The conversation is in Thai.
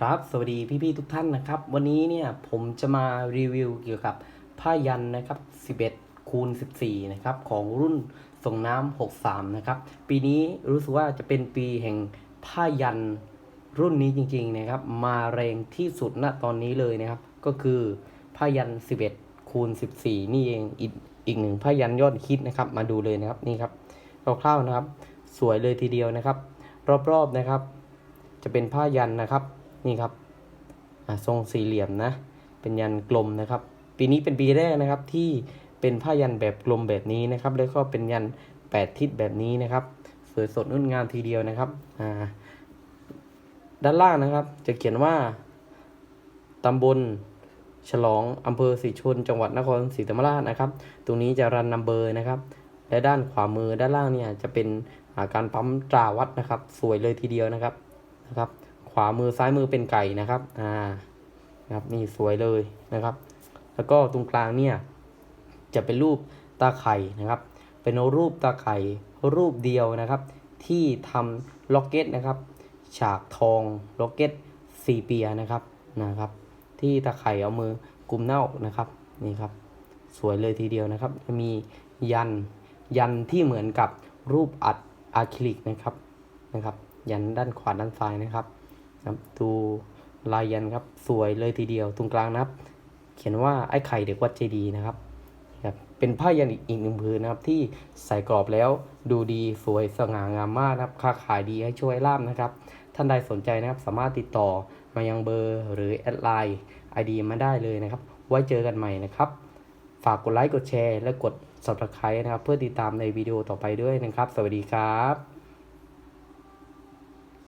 ครับสวัสดีพี่ๆทุกท่านนะครับ วันนี้เนี่ยผมจะมารีวิวเกี่ยวกับผ้ายันนะครับ 11คูณ14 นะครับของรุ่นส่งน้ำ63 นะครับ ปีนี้รู้สึกว่าจะเป็นปีแห่งผ้ายันรุ่นนี้จริงๆนะครับ มาแรงที่สุดณตอนนี้เลยนะครับ ก็คือผ้ายัน 11คูณ14 นี่เองอีกอีกหนึ่งผ้ายันยอดฮิตนะครับ มาดูเลยนะครับนี่ครับคร่าวๆนะครับ สวยเลยทีเดียวนะครับ รอบๆนะครับ จะเป็นผ้ายันนะครับ นี่ครับอ่าทรงสี่เหลี่ยมนะ เป็นยันกลมนะครับ ปีนี้เป็นปีแรกนะครับที่เป็นผ้ายันแบบกลมแบบนี้นะครับ แล้วก็เป็นยันแปดทิศแบบนี้นะครับ สวยสดงดงามทีเดียวนะครับอ่าด้านล่างนะครับ จะเขียนว่าตำบลฉลองอำเภอศรีชน จังหวัดนครศรีธรรมราชนะครับ ตรงนี้จะรันนัมเบอร์นะครับ และด้านขวามือด้านล่างเนี่ยจะเป็นอาการปั๊มตราวัดนะครับ สวยเลยทีเดียวนะครับนะครับ ขวามือซ้ายมือเป็นไก่นะครับ อ่านะครับนี่สวยเลยนะครับ แล้วก็ตรงกลางเนี่ยจะเป็นรูปตาไข่นะครับ เป็นรูปตาไข่รูปเดียวนะครับ ที่ทำล็อกเก็ตนะครับ ฉากทองล็อกเก็ตซีเปียนะครับนะครับ ที่ตาไข่เอามือกุมหน้านะครับนี่ครับ สวยเลยทีเดียวนะครับ มียันยันที่เหมือนกับรูปอัดอะคริลิกนะครับนะครับ ยันด้านขวาด้านซ้ายนะครับ ครับดูลายยันครับสวยเลยทีเดียวตรงกลางนะครับ เขียนว่าไอ้ไข่เด็กวัดเจดีนะครับครับเป็นผ้ายันอีกหนึ่งผืนนะครับที่ใส่กรอบแล้วดูดีสวยสง่างามมากนะครับค้าขายดีให้ช่วยล่ามนะครับ ท่านใดสนใจนะครับสามารถติดต่อมายังเบอร์หรือแอดไลน์ไอดีมาได้เลยนะครับ ไว้เจอกันใหม่นะครับ ฝากกดไลค์กดแชร์ และกด subscribe นะครับ เพื่อติดตามในวิดีโอต่อไปด้วยนะครับ สวัสดีครับ